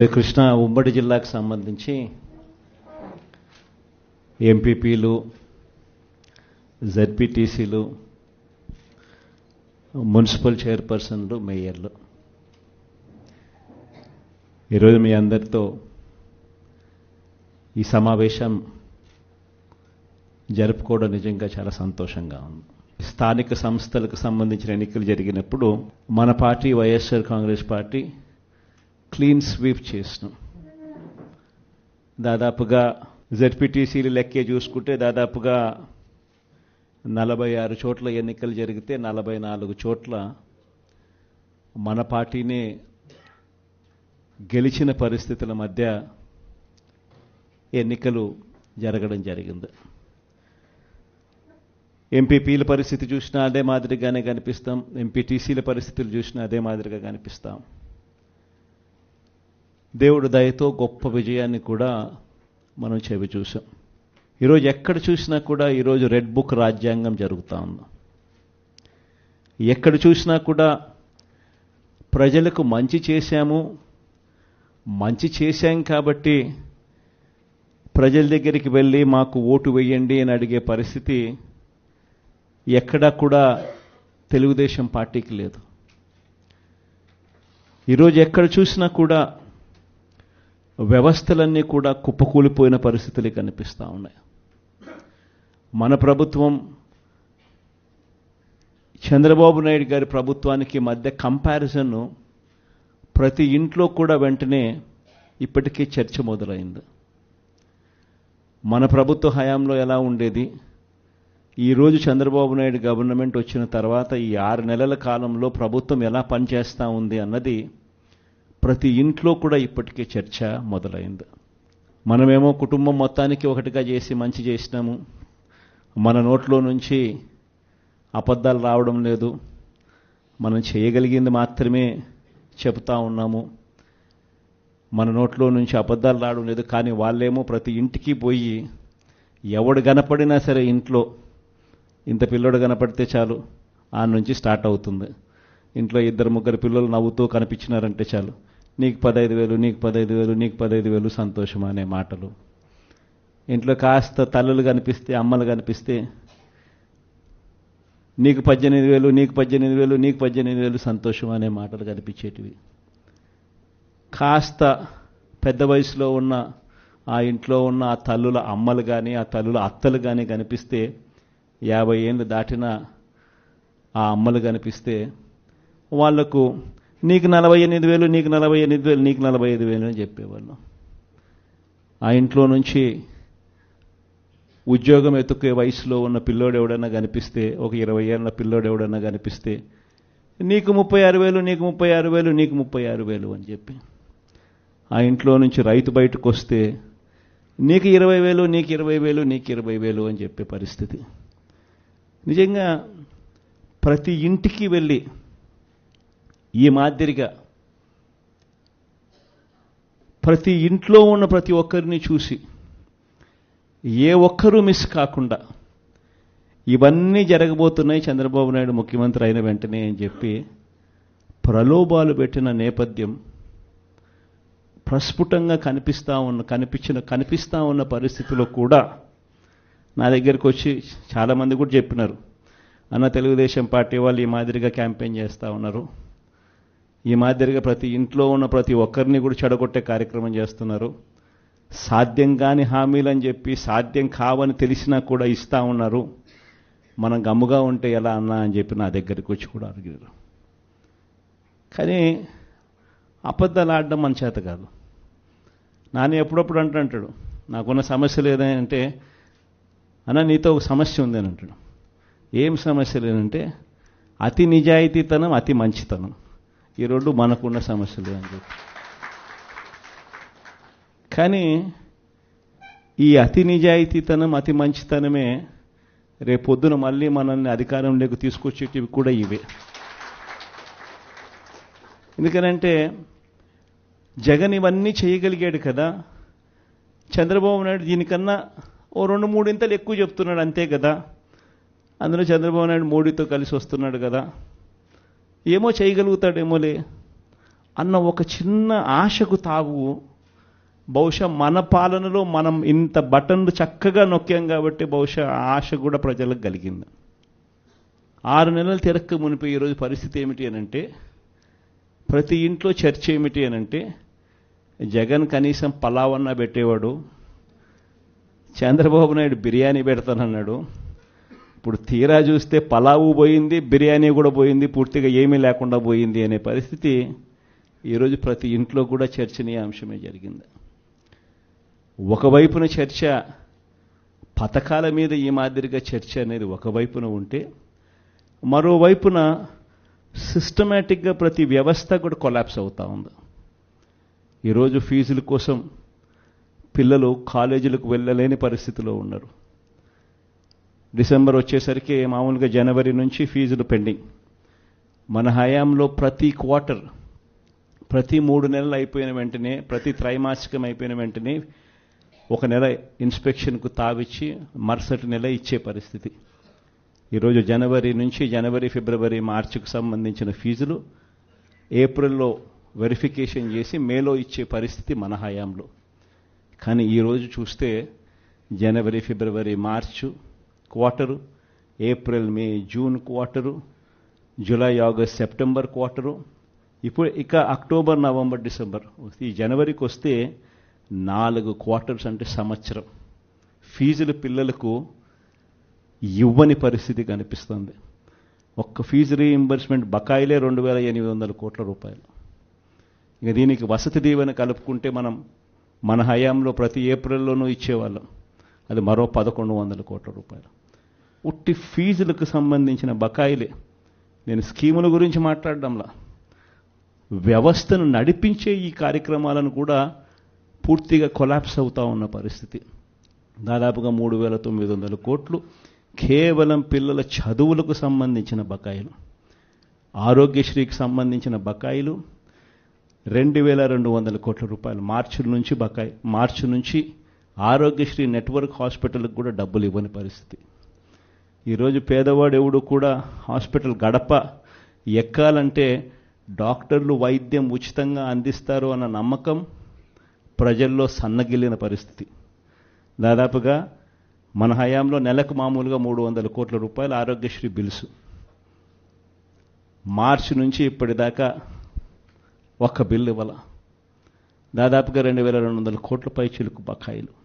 కృష్ణ ఉమ్మడి జిల్లాకు సంబంధించి ఎంపీపీలు జెడ్పీటీసీలు మున్సిపల్ చైర్పర్సన్లు మేయర్లు. ఈరోజు మీ అందరితో ఈ సమావేశం జరుపుకోవడం నిజంగా చాలా సంతోషంగా ఉంది. స్థానిక సంస్థలకు సంబంధించిన ఎన్నికలు జరిగినప్పుడు మన party YSR Congress party clean sweep చేసినాం. దాదాపుగా జెడ్పీటీసీలు లెక్కే చూసుకుంటే దాదాపుగా నలభై ఆరు చోట్ల ఎన్నికలు జరిగితే నలభై నాలుగు చోట్ల మన పార్టీనే గెలిచిన పరిస్థితుల మధ్య ఎన్నికలు జరగడం జరిగింది. ఎంపీపీల పరిస్థితి చూసినా అదే మాదిరిగానే కనిపిస్తాం. ఎంపీటీసీల పరిస్థితులు చూసినా అదే మాదిరిగా కనిపిస్తాం. దేవుడు దయతో గొప్ప విజయాన్ని కూడా మనం చెవి చూసాం ఈరోజు ఎక్కడ చూసినా కూడా ఈరోజు రెడ్ బుక్ రాజ్యాంగం జరుగుతూ ఉంది. ఎక్కడ చూసినా కూడా ప్రజలకు మంచి చేశాము మంచి చేశాం కాబట్టి ప్రజల దగ్గరికి వెళ్ళి మాకు ఓటు వేయండి అని అడిగే పరిస్థితి ఎక్కడా కూడా తెలుగుదేశం పార్టీకి లేదు. ఈరోజు ఎక్కడ చూసినా కూడా వ్యవస్థలన్నీ కూడా కుప్పకూలిపోయిన పరిస్థితులే కనిపిస్తూ ఉన్నాయి. మన ప్రభుత్వం చంద్రబాబు నాయుడు గారి ప్రభుత్వానికి మధ్య కంపారిజన్ ప్రతి ఇంట్లో కూడా వెంటనే ఇప్పటికే చర్చ మొదలైంది. మన ప్రభుత్వ హయాంలో ఎలా ఉండేది? ఈరోజు చంద్రబాబు నాయుడు గవర్నమెంట్ వచ్చిన తర్వాత ఈ ఆరు నెలల కాలంలో ప్రభుత్వం ఎలా పనిచేస్తూ ఉంది అన్నది ప్రతి ఇంట్లో కూడా ఇప్పటికే చర్చ మొదలైంది. మనమేమో కుటుంబం మొత్తానికి ఒకటిగా చేసి మంచి చేసినాము. మన నోట్లో నుంచి అబద్ధాలు రావడం లేదు. మనం చేయగలిగింది మాత్రమే చెబుతా ఉన్నాము. మన నోట్లో నుంచి అబద్ధాలు రావడం లేదు. కానీ వాళ్ళేమో ప్రతి ఇంటికి పోయి ఎవడు కనపడినా సరే ఇంట్లో ఇంత పిల్లోడు కనపడితే చాలు ఆ నుంచి స్టార్ట్ అవుతుంది. ఇంట్లో ఇద్దరు ముగ్గురు పిల్లలు నవ్వుతూ కనిపించినారంటే చాలు. నీకు పదహైదు వేలు నీకు పదహైదు వేలు నీకు పదహైదు వేలు సంతోషం అనే మాటలు. ఇంట్లో కాస్త తల్లులు కనిపిస్తే అమ్మలు కనిపిస్తే నీకు పద్దెనిమిది వేలు నీకు పద్దెనిమిది వేలు నీకు పద్దెనిమిది వేలు సంతోషం అనే మాటలు కనిపించేటివి. కాస్త పెద్ద వయసులో ఉన్న ఆ ఇంట్లో ఉన్న ఆ తల్లుల అమ్మలు కానీ ఆ తల్లుల అత్తలు కానీ కనిపిస్తే యాభై ఏళ్ళు దాటిన ఆ అమ్మలు కనిపిస్తే వాళ్ళకు నీకు నలభై ఎనిమిది వేలు నీకు నలభై ఎనిమిది వేలు నీకు నలభై ఐదు వేలు అని చెప్పేవాళ్ళం. ఆ ఇంట్లో నుంచి ఉద్యోగం ఎత్తుకే వయసులో ఉన్న పిల్లోడు ఎవడన్నా కనిపిస్తే ఒక ఇరవై ఏళ్ళ పిల్లోడు ఎవడన్నా కనిపిస్తే నీకు ముప్పై ఆరు వేలు నీకు ముప్పై ఆరు వేలు నీకు ముప్పై ఆరు వేలు అని చెప్పి. ఆ ఇంట్లో నుంచి రైతు బయటకు వస్తే నీకు ఇరవై వేలు నీకు ఇరవై వేలు నీకు ఇరవై వేలు అని చెప్పే పరిస్థితి. నిజంగా ప్రతి ఇంటికి వెళ్ళి ఈ మాదిరిగా ప్రతి ఇంట్లో ఉన్న ప్రతి ఒక్కరిని చూసి ఏ ఒక్కరూ మిస్ కాకుండా ఇవన్నీ జరగబోతున్నాయి చంద్రబాబు నాయుడు ముఖ్యమంత్రి అయిన వెంటనే అని చెప్పి ప్రలోభాలు పెట్టిన నేపథ్యం ప్రస్ఫుటంగా కనిపిస్తూ ఉన్న కనిపించిన కనిపిస్తూ ఉన్న పరిస్థితిలో కూడా నా దగ్గరికి వచ్చి చాలామంది కూడా చెప్పినారు. అన్న తెలుగుదేశం పార్టీ వాళ్ళు ఈ మాదిరిగా క్యాంపెయిన్ చేస్తూ ఉన్నారు. ఈ మాదిరిగా ప్రతి ఇంట్లో ఉన్న ప్రతి ఒక్కరిని కూడా చెడగొట్టే కార్యక్రమం చేస్తున్నారు. సాధ్యం కాని హామీలు అని చెప్పి సాధ్యం కావని తెలిసినా కూడా ఇస్తూ ఉన్నారు. మనం గమ్ముగా ఉంటే ఎలా అన్నా అని చెప్పి నా దగ్గరికి వచ్చి కూడా అడిగారు. కానీ అబద్ధాలు ఆడడం మన చేత కాదు. నాని ఎప్పుడప్పుడు అంటాడు నాకున్న సమస్య లేదంటే అన్న నీతో ఒక సమస్య ఉంది అని అంటాడు. ఏం సమస్య లేదంటే అతి నిజాయితీతనం అతి మంచితనం. ఈ రెండు మనకున్న సమస్యలు అని చెప్పి. కానీ ఈ అతి నిజాయితీతనం అతి మంచితనమే రేపొద్దున మళ్ళీ మనల్ని అధికారంలోకి తీసుకొచ్చేటివి కూడా ఇవే. ఎందుకనంటే జగన్ ఇవన్నీ చేయగలిగాడు కదా. చంద్రబాబు నాయుడు దీనికన్నా ఓ రెండు మూడింతలు ఎక్కువ చెప్తున్నాడు అంతే కదా. అందులో చంద్రబాబు నాయుడు మోడీతో కలిసి వస్తున్నాడు కదా. ఏమో చేయగలుగుతాడేమోలే అన్న ఒక చిన్న ఆశకు తావు. బహుశా మన పాలనలో మనం ఇంత బటన్లు చక్కగా నొక్కాం కాబట్టి బహుశా ఆశ కూడా ప్రజలకు కలిగింది. ఆరు నెలలు తిరక్క మునిపి ఈరోజు పరిస్థితి ఏమిటి అనంటే ప్రతి ఇంట్లో చర్చ ఏమిటి అనంటే జగన్ కనీసం పలావన్నా పెట్టేవాడు చంద్రబాబు నాయుడు బిర్యానీ పెడతానన్నాడు ఇప్పుడు తీరా చూస్తే పలావు పోయింది బిర్యానీ కూడా పోయింది పూర్తిగా ఏమీ లేకుండా పోయింది అనే పరిస్థితి ఈరోజు ప్రతి ఇంట్లో కూడా చర్చనీయాంశమే జరిగింది. ఒకవైపున చర్చ పథకాల మీద ఈ మాదిరిగా చర్చ అనేది ఒకవైపున ఉంటే మరోవైపున సిస్టమేటిక్గా ప్రతి వ్యవస్థ కూడా కొలాప్స్ అవుతూ ఉంది. ఈరోజు ఫీజుల కోసం పిల్లలు కాలేజీలకు వెళ్ళలేని పరిస్థితిలో ఉన్నారు. డిసెంబర్ వచ్చేసరికి మామూలుగా జనవరి నుంచి ఫీజులు పెండింగ్. మన హయాంలో ప్రతి క్వార్టర్ ప్రతి మూడు నెలలు అయిపోయిన వెంటనే ప్రతి త్రైమాసికం అయిపోయిన వెంటనే ఒక నెల ఇన్స్పెక్షన్కు తావిచ్చి మరుసటి నెల ఇచ్చే పరిస్థితి. ఈరోజు జనవరి నుంచి జనవరి ఫిబ్రవరి మార్చికి సంబంధించిన ఫీజులు ఏప్రిల్లో వెరిఫికేషన్ చేసి మేలో ఇచ్చే పరిస్థితి మన హయాంలో. కానీ ఈరోజు చూస్తే జనవరి ఫిబ్రవరి March quarter April May June quarter July August September quarter. ఇప్పుడు ఇక అక్టోబర్ నవంబర్ డిసెంబర్. ఈ జనవరికి వస్తే నాలుగు క్వార్టర్స్ అంటే సంవత్సరం. ఫీజులు పిల్లలకు ఇవ్వని పరిస్థితి కనిపిస్తుంది. ఒక్క ఫీజు రీఇంబర్స్మెంట్ బకాయిలే రెండు వేల ఎనిమిది వందల కోట్ల రూపాయలు. ఇక దీనికి వసతి దీవెన కలుపుకుంటే మనం మన హయాంలో ప్రతి ఏప్రిల్లోనూ ఇచ్చేవాళ్ళం. అది మరో పదకొండు వందల కోట్ల రూపాయలు. ఉట్టి ఫీజులకు సంబంధించిన బకాయిలే. నేను స్కీముల గురించి మాట్లాడడంలా. వ్యవస్థను నడిపించే ఈ కార్యక్రమాలను కూడా పూర్తిగా కొలాప్స్ అవుతూ ఉన్న పరిస్థితి. దాదాపుగా మూడు వేల తొమ్మిది వందల కోట్లు కేవలం పిల్లల చదువులకు సంబంధించిన బకాయిలు. ఆరోగ్యశ్రీకి సంబంధించిన బకాయిలు రెండు వేల రెండు వందల కోట్ల రూపాయలు మార్చి నుంచి బకాయి మార్చి నుంచి ఆరోగ్యశ్రీ నెట్వర్క్ హాస్పిటల్కి కూడా డబ్బులు ఇవ్వని పరిస్థితి. ఈరోజు పేదవాడు ఎవడు కూడా హాస్పిటల్ గడప ఎక్కాలంటే డాక్టర్లు వైద్యం ఉచితంగా అందిస్తారు అన్న నమ్మకం ప్రజల్లో సన్నగిల్లిన పరిస్థితి. దాదాపుగా మన హయాంలో నెలకు మామూలుగా మూడు వందల కోట్ల రూపాయలు ఆరోగ్యశ్రీ బిల్సు. మార్చి నుంచి ఇప్పటిదాకా ఒక్క బిల్లు ఇవ్వాల. దాదాపుగా రెండు వేల రెండు వందల కోట్ల పై చిలుకు బకాయిలు.